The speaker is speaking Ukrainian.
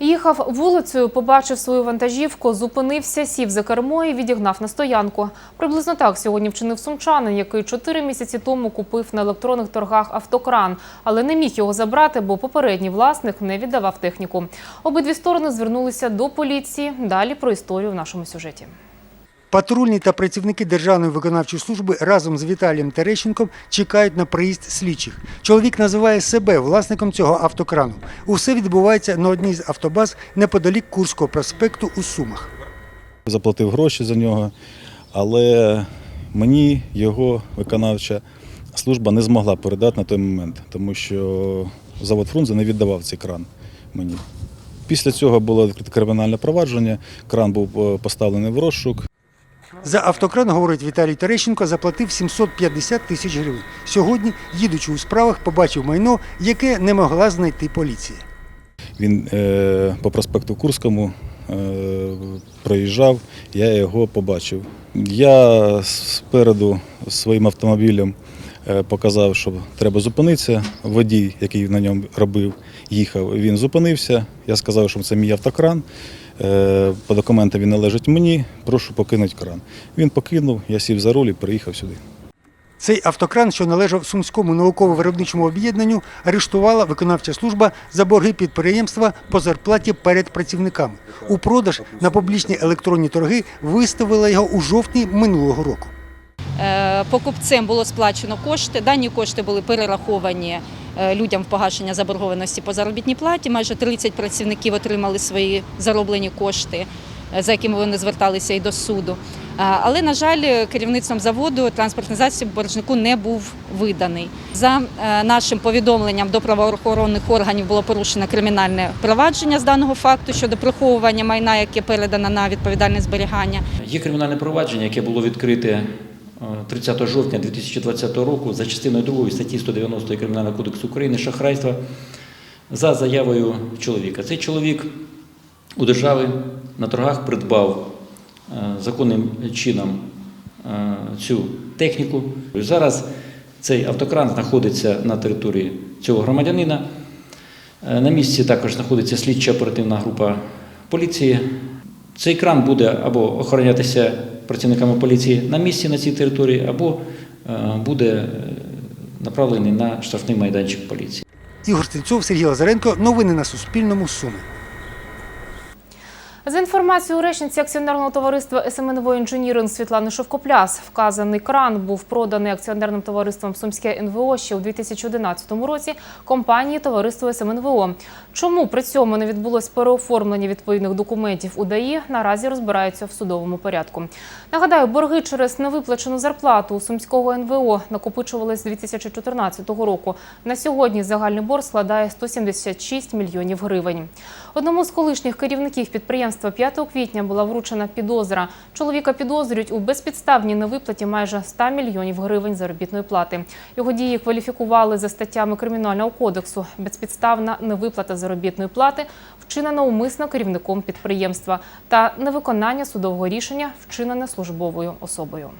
Їхав вулицею, побачив свою вантажівку, зупинився, сів за кермо і відігнав на стоянку. Приблизно так сьогодні вчинив сумчанин, який чотири місяці тому купив на електронних торгах автокран, але не міг його забрати, бо попередній власник не віддавав техніку. Обидві сторони звернулися до поліції. Далі про історію в нашому сюжеті. Патрульні та працівники Державної виконавчої служби разом з Віталієм Терещенком чекають на приїзд слідчих. Чоловік називає себе власником цього автокрану. Усе відбувається на одній з автобаз неподалік Курського проспекту у Сумах. заплатив гроші за нього, але мені його виконавча служба не змогла передати на той момент, тому що завод Фрунзе не віддавав цей кран мені. Після цього було кримінальне провадження, кран був е, поставлений в розшук. За автокран, говорить Віталій Терещенко, заплатив 750 тисяч гривень. Сьогодні, їдучи у справах, побачив майно, яке не могла знайти поліція. Він е, по проспекту Курському е, проїжджав, я його побачив. Я спереду своїм автомобілем е, показав, що треба зупинитися. Водій, який на ньому робив, їхав, він зупинився. Я сказав, що це мій автокран. Е, По документам він належить мені, прошу покинути кран. Він покинув, я сів за руль і приїхав сюди. Цей автокран, що належав Сумському науково-виробничому об'єднанню, арештувала виконавча служба за борги підприємства по зарплаті перед працівниками. У продаж на публічні електронні торги виставила його у жовтні минулого року. Е, Покупцем було сплачено кошти. Дані кошти були перераховані людям в погашення заборгованості по заробітній платі. Майже 30 працівників отримали свої зароблені кошти, е, за якими вони зверталися і до суду. Е, Але, на жаль, керівництвом заводу транспортний засіб боржнику не був виданий. За е, нашим повідомленням до правоохоронних органів було порушено кримінальне провадження з даного факту щодо приховування майна, яке передано на відповідальне зберігання. Є кримінальне провадження, яке було відкрите е, 30 жовтня 2020 року за частиною 2 статті 190 Кримінального кодексу України шахрайства за заявою чоловіка. Цей чоловік у держави на торгах придбав е, законним чином е, цю техніку. Зараз цей автокран знаходиться на території цього громадянина. Е, На місці також знаходиться слідча оперативна група поліції. Цей кран буде або охоронятися працівниками поліції на місці на цій території, або е, буде е, направлений на штрафний майданчик поліції. Ігор Стрільцов, Сергій Лазаренко. Новини на Суспільному. Суми. За інформацією речниці акціонерного товариства СМНВО інженіринг Світлани Шовкопляс, вказаний кран був проданий акціонерним товариством Сумське НВО ще у 2011 році компанії товариство СМНВО. Чому при цьому не відбулось переоформлення відповідних документів у ДАІ, наразі розбираються в судовому порядку. Нагадаю, борги через невиплачену зарплату у Сумського НВО накопичувались з 2014 року. На сьогодні загальний борг складає 176 мільйонів гривень. Одному з колишніх керівників підприємства 5 квітня була вручена підозра. Чоловіка підозрюють у безпідставній невиплаті майже 100 мільйонів гривень заробітної плати. Його дії кваліфікували за статтями Кримінального кодексу. Безпідставна невиплата заробітної плати вчинена умисно керівником підприємства та невиконання судового рішення вчинене службовою особою.